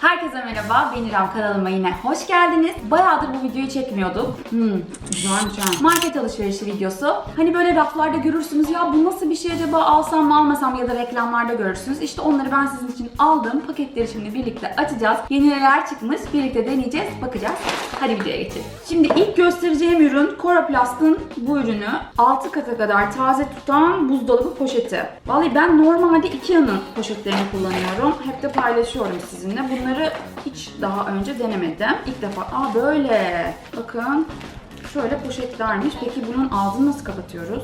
Herkese merhaba, ben İrem kanalıma yine hoş geldiniz. Bayağıdır bu videoyu çekmiyorduk. Hmm, güzelmiş ha. Market alışverişi videosu. Hani böyle raflarda görürsünüz ya bu nasıl bir şey acaba alsam mı almasam ya da reklamlarda görürsünüz. İşte onları ben sizin için aldım. Paketleri şimdi birlikte açacağız. Yeni neler çıkmış birlikte deneyeceğiz, bakacağız. Hadi videoya geçelim. Şimdi ilk göstereceğim ürün Coroplast'ın bu ürünü. 6 kata kadar taze tutan buzdolabı poşeti. Vallahi ben normalde Ikea'nın poşetlerini kullanıyorum. Hep de paylaşıyorum sizinle. Bunları hiç daha önce denemedim. İlk defa. Aa böyle. Bakın. Şöyle poşetlermiş. Peki bunun ağzını nasıl kapatıyoruz?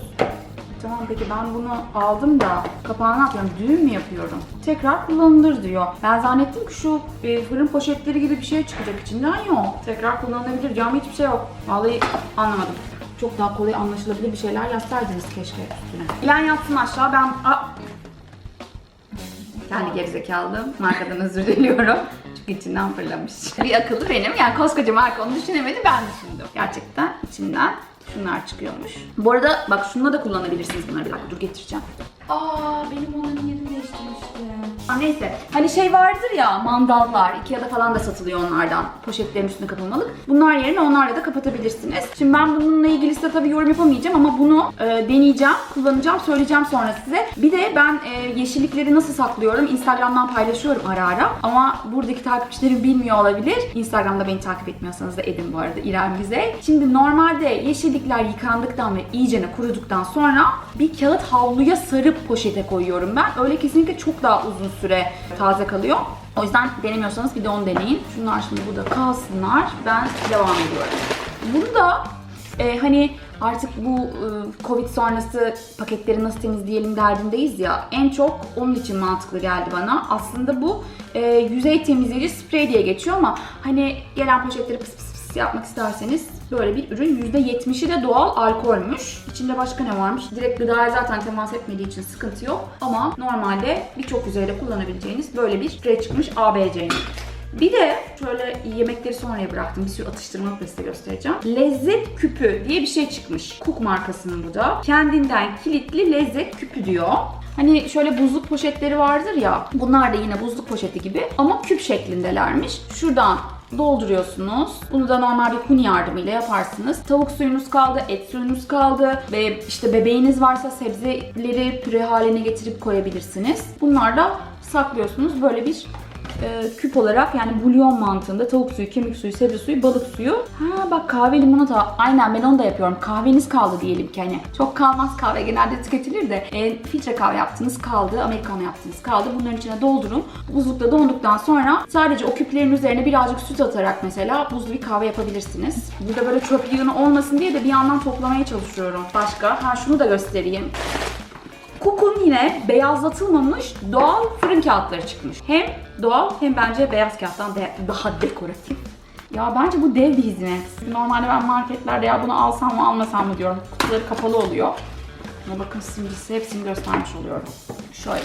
Tamam peki ben bunu aldım da kapağını yapıyorum? Düğüm mü yapıyorum? Tekrar kullanılır diyor. Ben zannettim ki şu e, fırın poşetleri gibi bir şey çıkacak içinden yok. Tekrar kullanılabilir diyor hiçbir şey yok. Vallahi anlamadım. Çok daha kolay anlaşılabilir bir şeyler yazsaydınız keşke üstüne. Bilen yatsın aşağı ben... Aa, kendi gerizekalım. Markadan özür diliyorum. Çünkü içinden fırlamış. Bir akıllı benim. Yani koskoca marka onu düşünemedi ben düşündüm. Gerçekten içinden şunlar çıkıyormuş. Bu arada bak şununla da kullanabilirsiniz bunları. Bir dakika dur getireceğim. Aa benim onların yerini değiştirmiştim. Aa, neyse. Hani şey vardır ya mandallar. Ikea'da falan da satılıyor onlardan. Poşetlerin üstüne kapılmalık. Bunlar yerine onlarla da kapatabilirsiniz. Şimdi ben bununla ilgili size tabii yorum yapamayacağım ama bunu e, deneyeceğim, kullanacağım, söyleyeceğim sonra size. Bir de ben e, yeşillikleri nasıl saklıyorum? Instagram'dan paylaşıyorum ara ara. Ama buradaki takipçilerim bilmiyor olabilir. Instagram'da beni takip etmiyorsanız da edin bu arada İrem Güzel. Şimdi normalde yeşillikler yıkandıktan ve iyicene kuruduktan sonra bir kağıt havluya sarıp poşete koyuyorum ben. Öyle kesinlikle çok daha uzun süre taze kalıyor. O yüzden denemiyorsanız bir de onu deneyin. Şunlar şimdi burada kalsınlar. Ben devam ediyorum. Bunu da e, hani artık bu e, Covid sonrası paketleri nasıl temizleyelim derdindeyiz ya. En çok onun için mantıklı geldi bana. Aslında bu e, yüzey temizleyici sprey diye geçiyor ama hani gelen poşetleri pıs pıs yapmak isterseniz böyle bir ürün. %70'i de doğal alkolmüş. İçinde başka ne varmış? Direkt gıdaya zaten temas etmediği için sıkıntı yok. Ama normalde birçok yüzeyde kullanabileceğiniz böyle bir sprey çıkmış ABC'nin. Bir de şöyle yemekleri sonraya bıraktım. Bir sürü atıştırmalık da size göstereceğim. Lezzet küpü diye bir şey çıkmış. Cook markasının bu da. Kendinden kilitli lezzet küpü diyor. Hani şöyle buzluk poşetleri vardır ya. Bunlar da yine buzluk poşeti gibi ama küp şeklindelermiş. Şuradan dolduruyorsunuz. Bunu da normal bir kuni yardımıyla yaparsınız. Tavuk suyunuz kaldı, et suyunuz kaldı ve işte bebeğiniz varsa sebzeleri püre haline getirip koyabilirsiniz. Bunlar da saklıyorsunuz. Böyle bir e, küp olarak yani bulyon mantığında tavuk suyu, kemik suyu, sebze suyu, balık suyu. Ha bak kahve limonata. Aynen ben onu da yapıyorum. Kahveniz kaldı diyelim ki hani. Çok kalmaz kahve genelde tüketilir de. E, filtre kahve yaptınız kaldı. Americano yaptınız kaldı. Bunların içine doldurun. Buzlukta donduktan sonra sadece o küplerin üzerine birazcık süt atarak mesela buzlu bir kahve yapabilirsiniz. Burada böyle çöp yığını olmasın diye de bir yandan toplamaya çalışıyorum. Başka? Ha şunu da göstereyim. Cook'un yine beyazlatılmamış doğal fırın kağıtları çıkmış. Hem doğal hem bence beyaz kağıttan de- daha dekoratif. Ya bence bu dev bir hizmet. Normalde ben marketlerde ya bunu alsam mı almasam mı diyorum. Kutuları kapalı oluyor. Ama bakın şimdi size hepsini göstermiş oluyorum. Şöyle.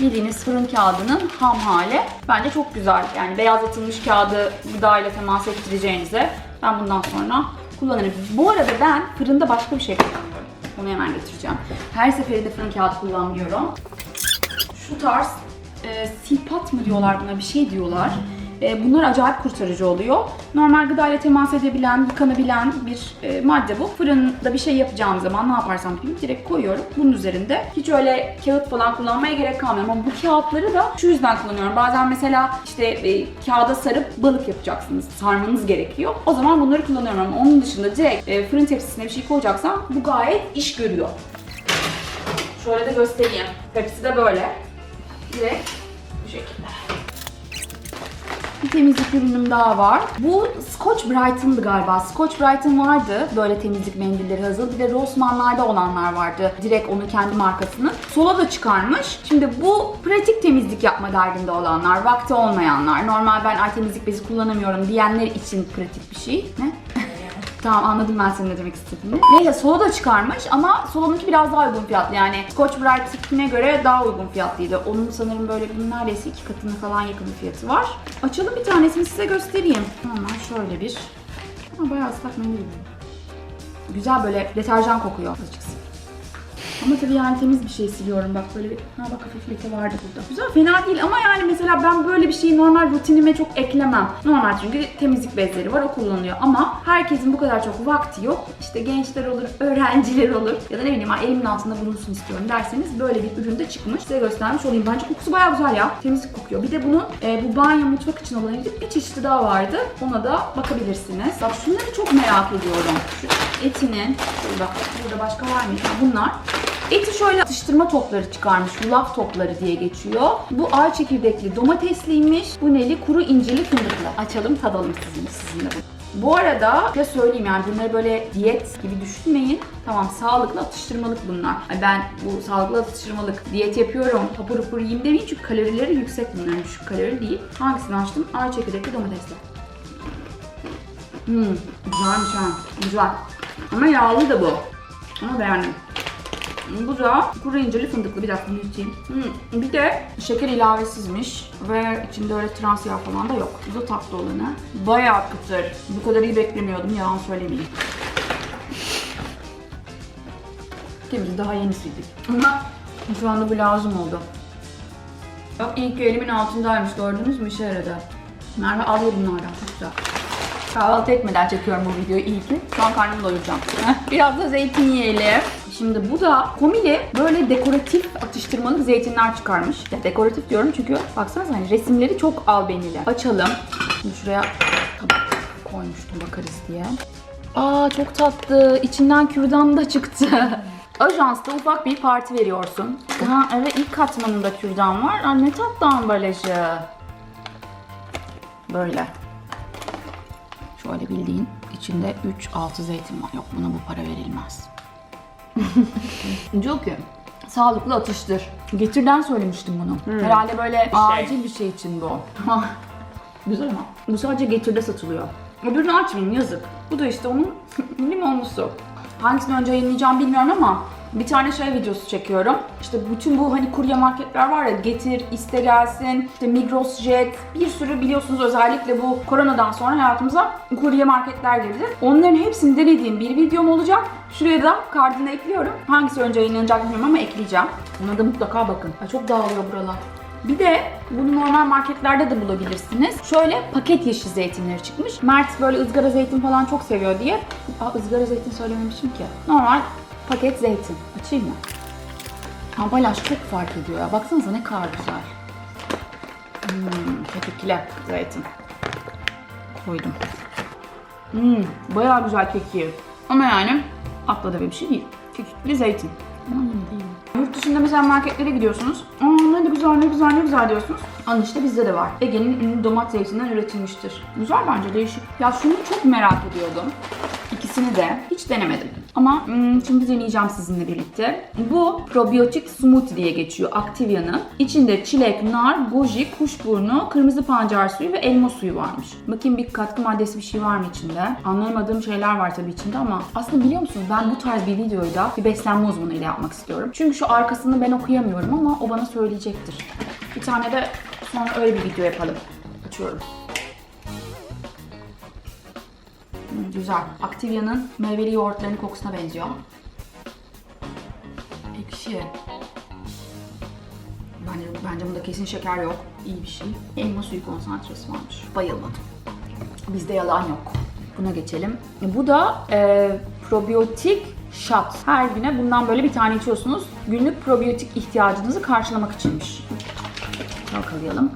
Bildiğiniz fırın kağıdının ham hali. Bence çok güzel. Yani beyazlatılmış kağıdı gıda ile temas ettireceğinize ben bundan sonra kullanırım. Bu arada ben fırında başka bir şey kullanıyorum. Onu hemen getireceğim. Her seferinde fırın kağıdı kullanmıyorum. Şu tarz e, silpat mı diyorlar buna bir şey diyorlar. E, bunlar acayip kurtarıcı oluyor. Normal gıda ile temas edebilen, yıkanabilen bir e, madde bu. Fırında bir şey yapacağım zaman ne yaparsam yapayım direkt koyuyorum bunun üzerinde. Hiç öyle kağıt falan kullanmaya gerek kalmıyor ama bu kağıtları da şu yüzden kullanıyorum. Bazen mesela işte e, kağıda sarıp balık yapacaksınız. Sarmanız gerekiyor. O zaman bunları kullanıyorum ama onun dışında direkt fırın tepsisine bir şey koyacaksam bu gayet iş görüyor. Şöyle de göstereyim. Tepsi de böyle. Direkt bu şekilde. Bir temizlik ürünüm daha var. Bu Scotch Brite'ındı galiba. Scotch Brite'ın vardı böyle temizlik mendilleri hazır. Bir de Rossmann'larda olanlar vardı. Direkt onun kendi markasının. Sola da çıkarmış. Şimdi bu pratik temizlik yapma derdinde olanlar, vakti olmayanlar, normal ben ay temizlik bezi kullanamıyorum diyenler için pratik bir şey. Ne? Tamam anladım ben senin ne demek istediğini. Neyse Solo da çıkarmış ama Solo'nunki biraz daha uygun fiyatlı yani Scotch Brite'ine göre daha uygun fiyatlıydı. Onun sanırım böyle bir neredeyse iki katına falan yakın bir fiyatı var. Açalım bir tanesini size göstereyim. Normal şöyle bir. Ama bayağı ıslak mendil. Güzel böyle deterjan kokuyor açıkçası. Ama tabii yani temiz bir şey siliyorum. Bak böyle bir, ha bak hafif leke vardı burada. Güzel, fena değil ama yani mesela ben böyle bir şeyi normal rutinime çok eklemem. Normal çünkü temizlik bezleri var, o kullanılıyor. Ama herkesin bu kadar çok vakti yok. İşte gençler olur, öğrenciler olur. Ya da ne bileyim elimin altında bulunsun istiyorum derseniz böyle bir ürün de çıkmış. Size göstermiş olayım. Bence kokusu bayağı güzel ya. Temizlik kokuyor. Bir de bunu e, bu banyo mutfak için olan bir çeşidi daha vardı. Ona da bakabilirsiniz. Bak şunları çok merak ediyorum. Şu etinin, şöyle bak burada başka var mı? Bunlar. Eti şöyle atıştırma topları çıkarmış. Yulaf topları diye geçiyor. Bu ay çekirdekli domatesliymiş. Bu neli kuru incirli fındıklı. Açalım tadalım sizin, sizinle bunu. Bu arada ya söyleyeyim yani bunları böyle diyet gibi düşünmeyin. Tamam sağlıklı atıştırmalık bunlar. Ay ben bu sağlıklı atıştırmalık diyet yapıyorum. Hapur hapur yiyeyim demeyin çünkü kalorileri yüksek bunların düşük kalori değil. Hangisini açtım? Ay çekirdekli domatesli. Hmm, güzelmiş ha. Güzel. Ama yağlı da bu. Ama beğendim. Bu da kuru incirli fındıklı. Bir dakika yutayım. Hmm, Bir de şeker ilavesizmiş ve içinde öyle trans yağ falan da yok. Bu da tatlı olanı. Bayağı kıtır. Bu kadar iyi beklemiyordum yalan söylemeyeyim. Biz daha yenisiydik. Ama şu anda bu lazım oldu. Bak ilk elimin altındaymış gördünüz mü işe yaradı. Merve al bunlardan çok güzel. Kahvaltı etmeden çekiyorum bu videoyu iyi ki. Şu an karnımı doyuracağım. Biraz da zeytin yiyelim. Şimdi bu da Komili böyle dekoratif atıştırmalık zeytinler çıkarmış. Ya dekoratif diyorum çünkü baksanıza hani resimleri çok albenili. Açalım. Şimdi şuraya tabak koymuştum bakarız diye. Aa çok tatlı. İçinden kürdan da çıktı. Ajansta ufak bir parti veriyorsun. Ha evet ilk katmanında kürdan var. Aa, ne tatlı ambalajı. Böyle. Şöyle bildiğin içinde 3-6 zeytin var. Yok buna bu para verilmez. Diyor ki sağlıklı atıştır. Getirden söylemiştim bunu. Herhalde böyle acil bir şey için bu. Güzel ama. Bu sadece getirde satılıyor. Öbürünü açmayayım yazık. Bu da işte onun limonlusu. Hangisini önce yayınlayacağım bilmiyorum ama bir tane şey videosu çekiyorum. İşte bütün bu hani kurye marketler var ya getir, iste gelsin, işte Migros, Jet bir sürü biliyorsunuz özellikle bu koronadan sonra hayatımıza kurye marketler girdi. Onların hepsini denediğim bir videom olacak. Şuraya da kardına ekliyorum. Hangisi önce yayınlanacak bilmiyorum ama ekleyeceğim. Ona da mutlaka bakın. Ay çok dağılıyor buralar. Bir de bunu normal marketlerde de bulabilirsiniz. Şöyle paket yeşil zeytinleri çıkmış. Mert böyle ızgara zeytin falan çok seviyor diye. Aa ızgara zeytin söylememişim ki. Normal paket zeytin. Açayım mı? Ambalaj çok fark ediyor ya. Baksanıza ne kadar güzel. Hmm, kekikli zeytin. Koydum. Hmm, bayağı güzel keki. Ama yani atla da bir şey değil. Kekikli zeytin. Değil. Yurt dışında mesela marketlere gidiyorsunuz. Aa ne de güzel ne güzel ne güzel diyorsunuz. Alın işte bizde de var. Ege'nin ünlü domat zeytinden üretilmiştir. Güzel bence değişik. Ya şunu çok merak ediyordum. İkisini de hiç denemedim. Ama hmm, şimdi deneyeceğim sizinle birlikte. Bu probiyotik smoothie diye geçiyor Activia'nın. İçinde çilek, nar, goji, kuşburnu, kırmızı pancar suyu ve elma suyu varmış. Bakayım bir katkı maddesi bir şey var mı içinde? Anlayamadığım şeyler var tabii içinde ama aslında biliyor musunuz ben bu tarz bir videoyu da bir beslenme uzmanıyla yapmak istiyorum. Çünkü şu arkasını ben okuyamıyorum ama o bana söyleyecektir. Bir tane de sonra öyle bir video yapalım. Açıyorum. Güzel. Activia'nın meyveli yoğurtlarının kokusuna benziyor. Ekşi. Bence, bence bunda kesin şeker yok. İyi bir şey. Elma suyu konsantresi varmış. Bayılmadım. Bizde yalan yok. Buna geçelim. E, Bu da e, probiyotik shot. Her güne bundan böyle bir tane içiyorsunuz. Günlük probiyotik ihtiyacınızı karşılamak içinmiş. Çalkalayalım.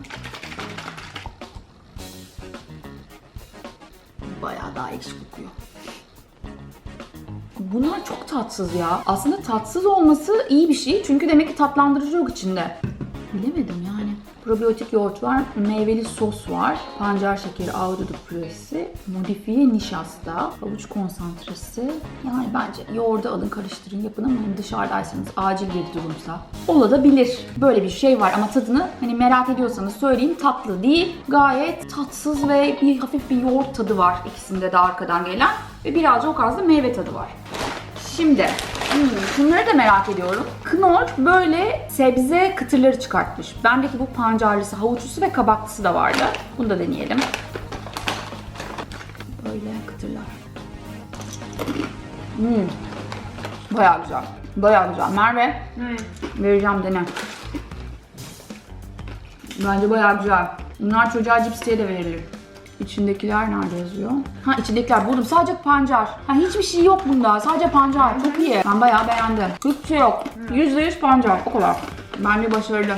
Bayağı daha ekşi kokuyor. Bunlar çok tatsız ya. Aslında tatsız olması iyi bir şey. Çünkü demek ki tatlandırıcı yok içinde. Bilemedim yani. Probiyotik yoğurt var, meyveli sos var, pancar şekeri, ahududu püresi, modifiye nişasta, havuç konsantresi. Yani bence yoğurdu alın karıştırın yapın ama hani dışarıdaysanız acil bir durumsa olabilir. Böyle bir şey var ama tadını hani merak ediyorsanız söyleyeyim tatlı değil. Gayet tatsız ve bir hafif bir yoğurt tadı var ikisinde de arkadan gelen ve birazcık az da meyve tadı var. Şimdi hmm, şunları da merak ediyorum. Knorr böyle sebze kıtırları çıkartmış. Bendeki bu pancarlısı, havuçlusu ve kabaklısı da vardı. Bunu da deneyelim. Böyle kıtırlar. Hmm. Bayağı güzel. Bayağı güzel. Merve vereceğim dene. Bence bayağı güzel. Bunlar çocuğa cips diye de verilir. İçindekiler nerede yazıyor? Ha içindekiler buldum. Sadece pancar. Ha hiçbir şey yok bunda. Sadece pancar. Çok iyi. Ben bayağı beğendim. Hiçbir şey yok. %100 pancar. O kadar. Bence başarılı.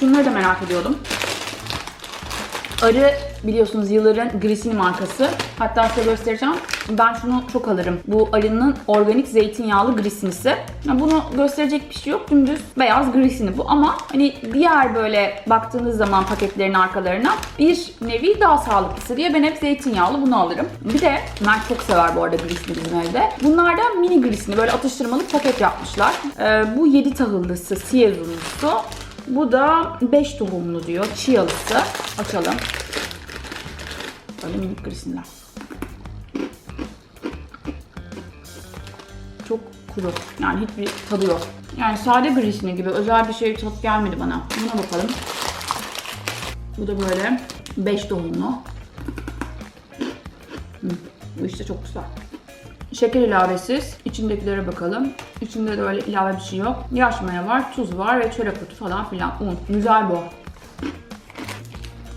Şunları da merak ediyordum. Arı biliyorsunuz yılların Grisini markası. Hatta size göstereceğim. Ben şunu çok alırım. Bu Arı'nın organik zeytinyağlı Grisinisi. Ya bunu gösterecek bir şey yok. Dümdüz beyaz Grisini bu. Ama hani diğer böyle baktığınız zaman paketlerin arkalarına bir nevi daha sağlıklısı diye ben hep zeytinyağlı bunu alırım. Bir de Mert çok sever bu arada Grisini bizim evde. Bunlar da mini Grisini böyle atıştırmalık paket yapmışlar. Ee, bu 7 tahıllısı, siyezunlusu. Bu da 5 tohumlu diyor. Chialısı. Açalım. Böyle minik grisinler. Çok kuru. Yani hiçbir tadı yok. Yani sade grisini gibi özel bir şey tat gelmedi bana. Buna bakalım. Bu da böyle 5 tohumlu. Bu işte çok güzel. Şeker ilavesiz. İçindekilere bakalım. İçinde de öyle ilave bir şey yok. Yaş maya var, tuz var ve çörek otu falan filan. Un. Güzel bu.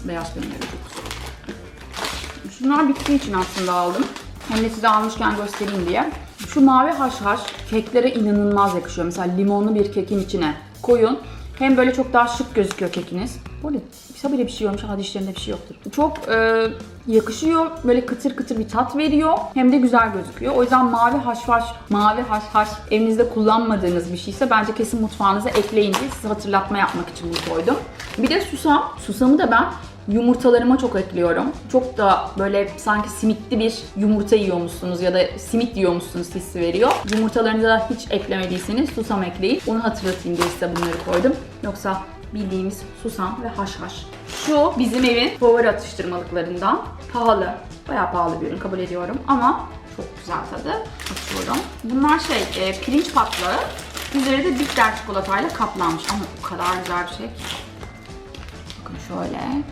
Beyaz peyniri çok güzel. Şunlar bittiği için aslında aldım. Hem de size almışken göstereyim diye. Şu mavi haşhaş keklere inanılmaz yakışıyor. Mesela limonlu bir kekin içine koyun. Hem böyle çok daha şık gözüküyor kekiniz. Bu arada sabire bir şey yiyormuş ama dişlerinde bir şey yoktur. Çok e, yakışıyor. Böyle kıtır kıtır bir tat veriyor. Hem de güzel gözüküyor. O yüzden mavi haşhaş, mavi haşhaş evinizde kullanmadığınız bir şeyse bence kesin mutfağınıza ekleyin diye size hatırlatma yapmak için bunu koydum. Bir de susam. Susamı da ben yumurtalarıma çok ekliyorum. Çok da böyle sanki simitli bir yumurta yiyormuşsunuz ya da simit yiyormuşsunuz hissi veriyor. Yumurtalarınıza hiç eklemediyseniz susam ekleyin. Onu hatırlatayım diye size bunları koydum. Yoksa bildiğimiz susam ve haşhaş. Şu bizim evin favori atıştırmalıklarından. Pahalı. Bayağı pahalı bir ürün kabul ediyorum ama çok güzel tadı. Açıyorum. Bunlar şey e, pirinç patlağı. Üzeri de bitter çikolatayla kaplanmış ama o kadar güzel bir şey. Bakın şöyle.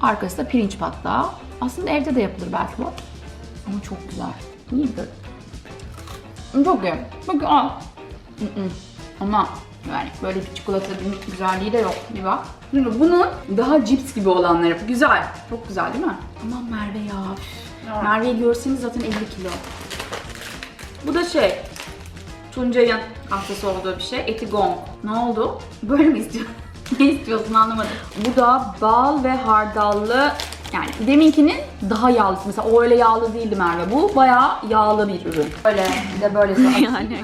Arkası da pirinç patlağı. Aslında evde de yapılır belki bu. Ama çok güzel. İyi bir Çok iyi. Bakın al. Ama yani böyle bir çikolata bir güzelliği de yok. Bir bak. Şimdi bunun daha cips gibi olanları. Güzel. Çok güzel değil mi? Aman Merve ya. üf. Merve'yi görseniz zaten 50 kilo. Bu da şey. Tuncay'ın hastası olduğu bir şey. Eti gong. Ne oldu? Böyle mi istiyorsun? ne istiyorsun anlamadım. Bu da bal ve hardallı yani deminkinin daha yağlısı. Mesela o öyle yağlı değildi Merve. Bu bayağı yağlı bir ürün. Böyle bir de böyle yani.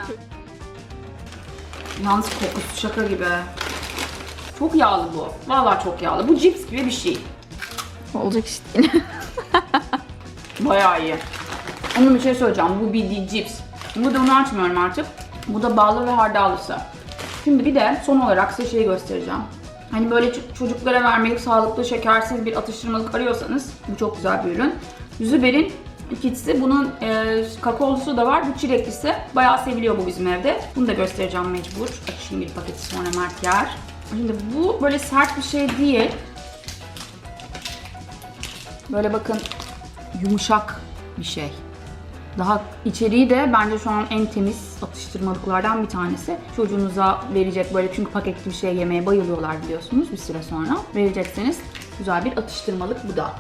Yalnız kokusu şaka gibi. Çok yağlı bu. Vallahi çok yağlı. Bu cips gibi bir şey. Olacak iş değil. Bayağı iyi. Onun bir şey söyleyeceğim. Bu bildiğin cips. Bu da onu açmıyorum artık. Bu da ballı ve hardallısı. Şimdi bir de son olarak size şeyi göstereceğim. Hani böyle çocuklara vermelik sağlıklı, şekersiz bir atıştırmalık arıyorsanız bu çok güzel bir ürün. Züber'in ikisi. Bunun e, kakaolusu da var. Bu çileklisi. Bayağı seviliyor bu bizim evde. Bunu da göstereceğim mecbur. Açayım bir paketi sonra Mert yer. Şimdi bu böyle sert bir şey değil. Böyle bakın yumuşak bir şey. Daha içeriği de bence şu an en temiz atıştırmalıklardan bir tanesi. Çocuğunuza verecek böyle çünkü paketli bir şey yemeye bayılıyorlar biliyorsunuz bir süre sonra. Verecekseniz güzel bir atıştırmalık bu da.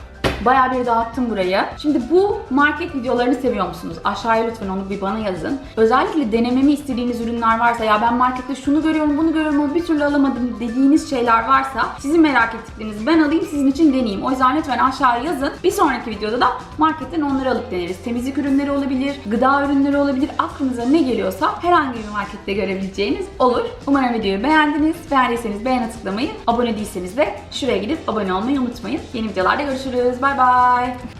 Bayağı bir dağıttım burayı. Şimdi bu market videolarını seviyor musunuz? Aşağıya lütfen onu bir bana yazın. Özellikle denememi istediğiniz ürünler varsa ya ben markette şunu görüyorum bunu görüyorum ama bir türlü alamadım dediğiniz şeyler varsa sizin merak ettiklerinizi ben alayım sizin için deneyeyim. O yüzden lütfen aşağıya yazın. Bir sonraki videoda da marketten onları alıp deneriz. Temizlik ürünleri olabilir, gıda ürünleri olabilir. Aklınıza ne geliyorsa herhangi bir markette görebileceğiniz olur. Umarım videoyu beğendiniz. Beğendiyseniz beğene tıklamayı, abone değilseniz de şuraya gidip abone olmayı unutmayın. Yeni videolarda görüşürüz. Bay Bye-bye.